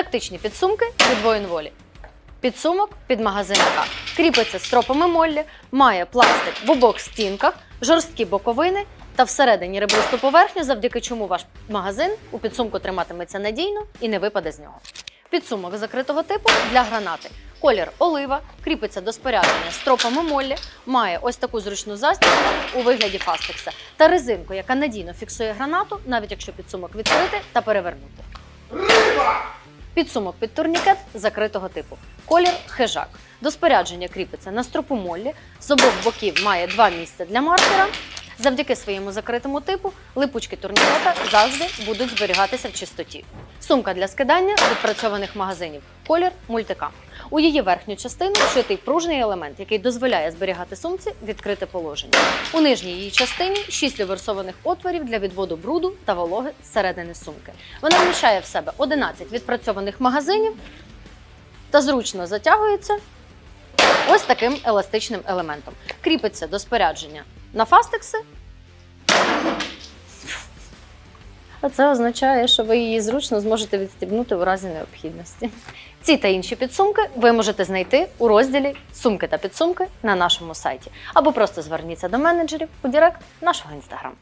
Тактичні підсумки від воїнволі. Підсумок під магазинника. Кріпиться стропами моллі, має пластик в обох стінках, жорсткі боковини та всередині ребристу поверхню, завдяки чому ваш магазин у підсумку триматиметься надійно і не випаде з нього. Підсумок закритого типу для гранати. Колір олива, кріпиться до спорядження стропами моллі, має ось таку зручну застібку у вигляді фастекса та резинку, яка надійно фіксує гранату, навіть якщо підсумок відкрити та перевернути. Підсумок під турнікет закритого типу. Колір хижак. До спорядження кріпиться на стропомоллі. З обох боків має два місця для маркера. Завдяки своєму закритому типу липучки турнікета завжди будуть зберігатися в чистоті. Сумка для скидання відпрацьованих магазинів. Колір мультикам. У її верхню частину вшитий пружний елемент, який дозволяє зберігати сумці відкрите положення. У нижній її частині шість люверсованих отворів для відводу бруду та вологи з середини сумки. Вона вміщає в себе 11 відпрацьованих магазинів та зручно затягується ось таким еластичним елементом. Кріпиться до спорядження на фастекси. А це означає, що ви її зручно зможете відстібнути у разі необхідності. Ці та інші підсумки ви можете знайти у розділі Сумки та підсумки на нашому сайті. Або просто зверніться до менеджерів у Дірект нашого інстаграм.